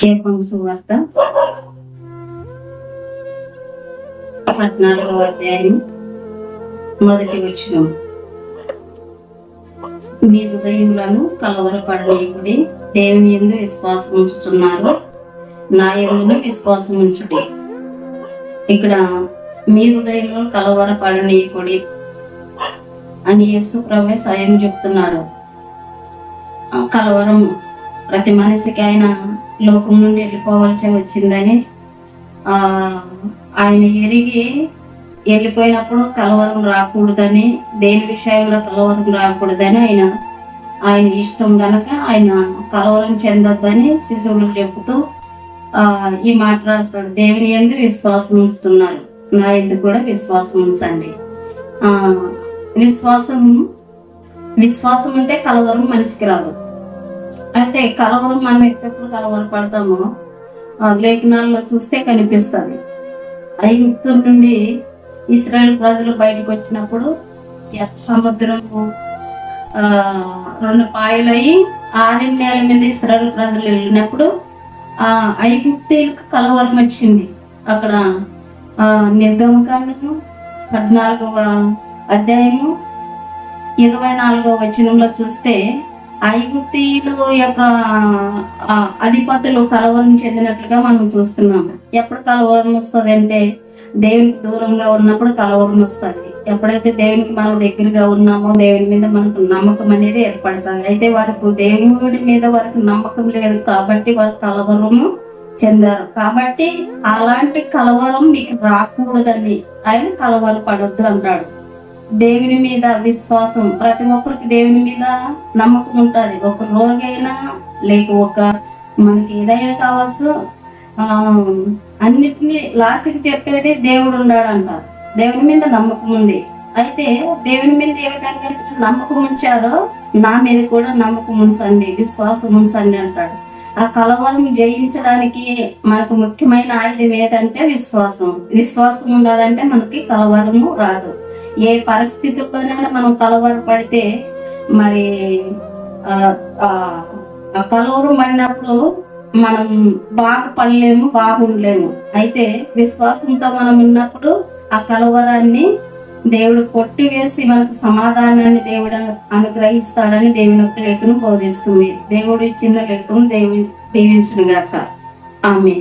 కేపం సువార్త పద్నాలుగవ అధ్యాయం మొదటి వచ్చిన మీ హృదయములను కలవరపడలేకుడి దేవుని ఎందు విశ్వాసం ఉంచుతున్నారు. నా ఎందును విశ్వాసం ఉంచుడి. ఇక్కడ మీ హృదయంలో కలవరపడనీయకుడి అని యేసు ప్రభే స్వయం చెప్తున్నాడు. ఆ కలవరం ప్రతి మనిషికి ఆయన లోకం నుండి వెళ్ళిపోవాల్సి వచ్చిందని ఆయన ఎరిగి వెళ్ళిపోయినప్పుడు కలవరం రాకూడదని దేని విషయంలో కలవరం రాకూడదని ఆయన ఆయన ఇష్టం గనక ఆయన కలవరం చెందొద్దని శిశువులకు చెబుతూ ఈ మాట రాస్తాడు. దేవుని ఎందు విశ్వాసం ఉంచుతున్నారు నా ఎందు కూడా విశ్వాసం ఉంచండి. విశ్వాసం విశ్వాసం ఉంటే కలవరం మనిషికి రాదు. అయితే కలవరం మనం ఎప్పుడు కలవర పడతామో ఆ లేఖనాల్లో చూస్తే కనిపిస్తుంది. ఐగుప్తు నుండి ఇస్రాయల్ ప్రజలు బయటకు వచ్చినప్పుడు సముద్రము రెండు పాయలయ్యి ఆరణ్యాల మీద ఇస్రాయల్ ప్రజలు వెళ్ళినప్పుడు ఆ ఐగుప్తీలకు కలవరం వచ్చింది. అక్కడ నిర్గమకాండము పద్నాలుగవ అధ్యాయము ఇరవై నాలుగవ వచనంలో చూస్తే ఐగుప్తీయులు యొక్క అధిపతులు కలవరం చెందినట్లుగా మనం చూస్తున్నాం. ఎప్పుడు కలవరం వస్తుంది అంటే దేవునికి దూరంగా ఉన్నప్పుడు కలవరం వస్తుంది. ఎప్పుడైతే దేవునికి మనం దగ్గరగా ఉన్నామో దేవుని మీద మనకు నమ్మకం అనేది ఏర్పడుతుంది. అయితే వారికి దేవుడి మీద వారికి నమ్మకం లేదు కాబట్టి వారు కలవరము చెందారు. కాబట్టి అలాంటి కలవరం మీకు రాకూడదని ఆయన కలవరం పడొద్దు అంటాడు. దేవుని మీద విశ్వాసం. ప్రతి ఒక్కరికి దేవుని మీద నమ్మకం ఉంటుంది. ఒక రోగి అయినా లేక ఒక మనకి ఏదైనా కావచ్చు అన్నిటినీ లాస్ట్కి చెప్పేది దేవుడు ఉన్నాడు అంటారు దేవుని మీద నమ్మకం ఉంది. అయితే దేవుని మీద ఏ విధంగా నమ్మకం ఉంచారో నా మీద కూడా నమ్మకం ఉంచండి విశ్వాసం ఉంచండి అంటాడు. ఆ కలవరం జయించడానికి మనకు ముఖ్యమైన ఆయుధం ఏదంటే విశ్వాసం. విశ్వాసం ఉండదంటే మనకి కలవరము రాదు. ఏ పరిస్థితుల్లోనైనా మనం కలవరపడితే మరి ఆ, కలవరం పడినప్పుడు మనం బాగుపడలేము బాగుండలేము. అయితే విశ్వాసంతో మనం ఉన్నప్పుడు ఆ కలవరాన్ని దేవుడు కొట్టివేసి మనకు సమాధానాన్ని దేవుడు అనుగ్రహిస్తాడని దేవుని యొక్క లేఖను బోధిస్తుంది. దేవుడు ఇచ్చిన లేఖను దేవుని దీవించును గాక ఆమె